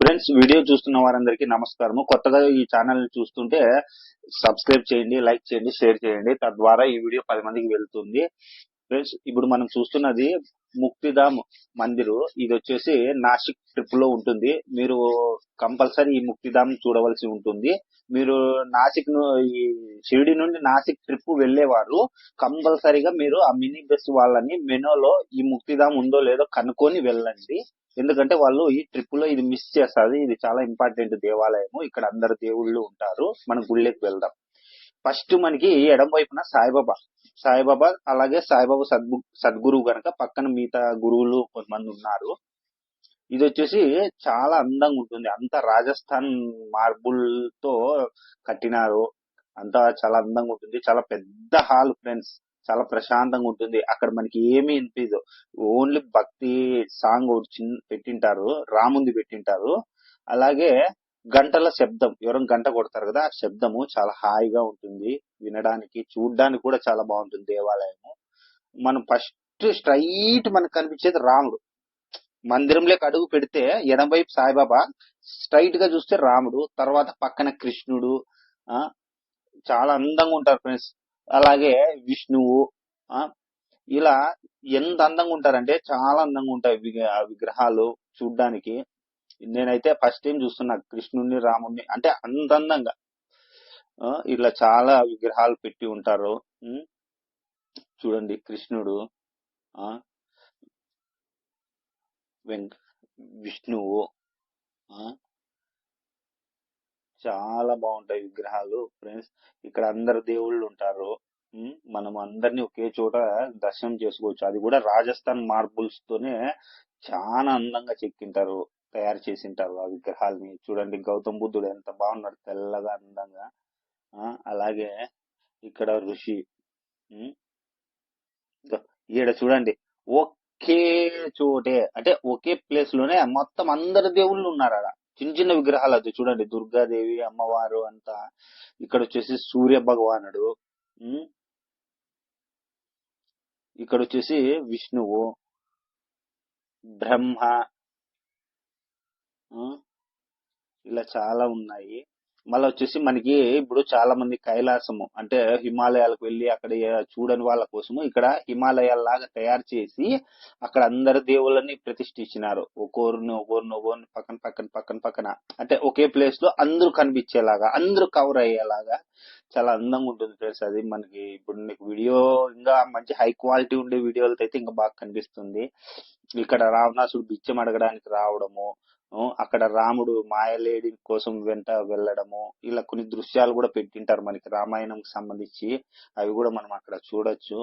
Friends video చూస్తున్న వారందరికీ నమస్కారము. కొత్తగా ఈ ఛానల్ చూస్తుంటే సబ్స్క్రైబ్ చేయండి లైక్ చేయండి షేర్ చేయండి. తద్వారా ఈ వీడియో పది మందికి వెళ్తుంది. ఫ్రెండ్స్ ఇప్పుడు మనం చూస్తున్నది ముక్తిధామ్ మందిరు. ఇది వచ్చేసి నాసిక్ ట్రిప్లో ఉంటుంది. మీరు కంపల్సరీ ఈ ముక్తిధామ్ చూడవలసి ఉంటుంది. మీరు నాసిక్ను ఈ షిరిడి నుండి నాసిక్ ట్రిప్ వెళ్ళేవారు. కంపల్సరీగా మీరు ఆ మినీ బస్ వాళ్ళని మెనోలో ఈ ముక్తిధామ్ ఉందో లేదో కనుక్కొని వెళ్ళండి. ఎందుకంటే వాళ్ళు ఈ ట్రిప్లో ఇది మిస్ చేస్తారు. ఇది చాలా ఇంపార్టెంట్ దేవాలయము. ఇక్కడ అందరు దేవుళ్ళు ఉంటారు. మనం గుళ్ళకి వెళ్దాం. ఫస్ట్ మనకి ఎడం వైపున సాయిబాబా. సాయిబాబా అలాగే సాయిబాబా సద్గు సద్గురువు గనక పక్కన మిగతా గురువులు కొంతమంది ఉన్నారు. ఇది వచ్చేసి చాలా అందంగా ఉంటుంది. అంత రాజస్థాన్ మార్బుల్తో కట్టినారు. అంతా చాలా అందంగా ఉంటుంది. చాలా పెద్ద హాల్ ఫ్రెండ్స్. చాలా ప్రశాంతంగా ఉంటుంది. అక్కడ మనకి ఏమీ అనిపించదు ఓన్లీ భక్తి సాంగ్ ఒకటి చిన్న పెట్టింటారు. రాముంది పెట్టింటారు. అలాగే గంటల శబ్దం. ఎవరైనా గంట కొడతారు కదా ఆ శబ్దము చాలా హాయిగా ఉంటుంది. వినడానికి చూడడానికి కూడా చాలా బాగుంటుంది దేవాలయము. మనం ఫస్ట్ స్ట్రైట్ మనకు కనిపించేది రాముడు. మందిరంలోకి అడుగు పెడితే ఎడం వైపు సాయిబాబా స్ట్రైట్గా చూస్తే రాముడు తర్వాత పక్కన కృష్ణుడు ఆ చాలా అందంగా ఉంటారు ఫ్రెండ్స్. అలాగే విష్ణువు ఇలా ఎంత అందంగా ఉంటారంటే చాలా అందంగా ఉంటాయి ఆ విగ్రహాలు చూడ్డానికి. నేనైతే ఫస్ట్ టైం చూస్తున్నా కృష్ణుడిని రాముడిని అంటే అంత అందంగా. ఇలా ఇట్లా చాలా విగ్రహాలు పెట్టి ఉంటారు. చూడండి కృష్ణుడు ఆ వెంక విష్ణువు ఆ చాలా బాగుంటాయి విగ్రహాలు ఫ్రెండ్స్ ఇక్కడ అందరు దేవుళ్ళు ఉంటారు. మనం అందరినీ ఒకే చోట దర్శనం చేసుకోవచ్చు. అది కూడా రాజస్థాన్ మార్బుల్స్ తోనే చాలా అందంగా చెక్కింటారు తయారు చేసింటారు ఆ విగ్రహాలని. చూడండి గౌతమ్ బుద్ధుడు ఎంత బాగున్నాడు తెల్లగా అందంగా. ఆ అలాగే ఇక్కడ ఋషి. ఈడ చూడండి ఒకే చోటే అంటే ఒకే ప్లేస్లోనే మొత్తం అందరు దేవుళ్ళు ఉన్నారు అక్కడ చిన్న చిన్న విగ్రహాలు అది చూడండి. దుర్గాదేవి అమ్మవారు అంతా. ఇక్కడ వచ్చేసి సూర్య భగవానుడు ఇక్కడ వచ్చేసి విష్ణువు బ్రహ్మ ఇలా చాలా ఉన్నాయి. మళ్ళీ వచ్చేసి మనకి ఇప్పుడు చాలా మంది కైలాసము అంటే హిమాలయాలకు వెళ్ళి అక్కడ చూడని వాళ్ళ కోసము ఇక్కడ హిమాలయాల లాగా తయారు చేసి అక్కడ అందరు దేవుళ్ళని ప్రతిష్ఠించినారు. ఒక్కోరిని ఒక్కోరిని ఒక్కోరిని పక్కన పక్కన పక్కన పక్కన. అంటే ఒకే ప్లేస్లో అందరూ కనిపించేలాగా అందరూ కవర్ అయ్యేలాగా చాలా అందంగా ఉంటుంది ఫ్రెండ్స్. అది మనకి ఇప్పుడు నీకు వీడియో ఇంకా మంచి హై క్వాలిటీ ఉండే వీడియోలతో అయితే ఇంకా బాగా కనిపిస్తుంది. ఇక్కడ రావణాసుడు బిచ్చం అడగడానికి రావడము అక్కడ రాముడు మాయలేడి కోసం వెంట వెళ్ళడము ఇలా కొన్ని దృశ్యాలు కూడా పెట్టింటారు మనకి రామాయణంకి సంబంధించి. అవి కూడా మనం అక్కడ చూడొచ్చు.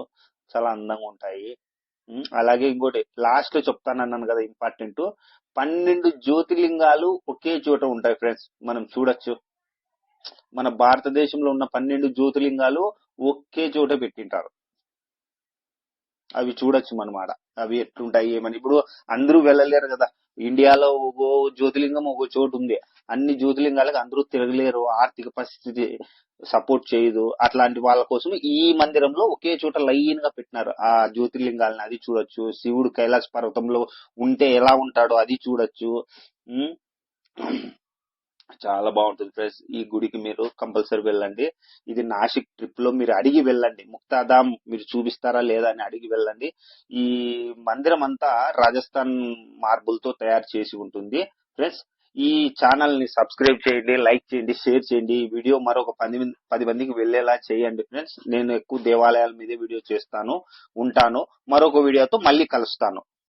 చాలా అందంగా ఉంటాయి. అలాగే ఇంకోటి లాస్ట్లో చెప్తానన్నాను కదా ఇంపార్టెంట్. పన్నెండు జ్యోతిర్లింగాలు ఒకే చోట ఉంటాయి ఫ్రెండ్స్. మనం చూడొచ్చు. మన భారతదేశంలో ఉన్న పన్నెండు జ్యోతిర్లింగాలు ఒకే చోట పెట్టింటారు. అవి చూడొచ్చు మనమాట అవి ఎట్లుంటాయి ఏమని. ఇప్పుడు అందరూ వెళ్ళలేరు కదా. ఇండియాలో ఒక్కో జ్యోతిర్లింగం ఒక్కో చోటు ఉంది. అన్ని జ్యోతిలింగాలకు అందరూ తిరగలేరు ఆర్థిక పరిస్థితి సపోర్ట్ చేయదు. అట్లాంటి వాళ్ళ కోసం ఈ మందిరంలో ఒకే చోట లైన్గా పెట్టినారు. ఆ జ్యోతిర్లింగాలని అది చూడొచ్చు. శివుడు కైలాస పర్వతంలో ఉంటే ఎలా ఉంటాడో అది చూడొచ్చు. చాలా బాగుంటుంది ఫ్రెండ్స్. ఈ గుడికి మీరు కంపల్సరీ వెళ్ళండి. ఇది నాసిక్ ట్రిప్లో మీరు అడిగి వెళ్ళండి. ముక్తాధామ్ మీరు చూపిస్తారా లేదా అని అడిగి వెళ్ళండి. ఈ మందిరం అంతా రాజస్థాన్ మార్బుల్తో తయారు చేసి ఉంటుంది. ఫ్రెండ్స్ ఈ ఛానల్ని సబ్స్క్రైబ్ చేయండి లైక్ చేయండి షేర్ చేయండి. ఈ వీడియో మరొక పది పది మందికి వెళ్ళేలా చేయండి ఫ్రెండ్స్. నేను ఎక్కువ దేవాలయాల మీదే వీడియో చేస్తాను ఉంటాను. మరొక వీడియోతో మళ్ళీ కలుస్తాను.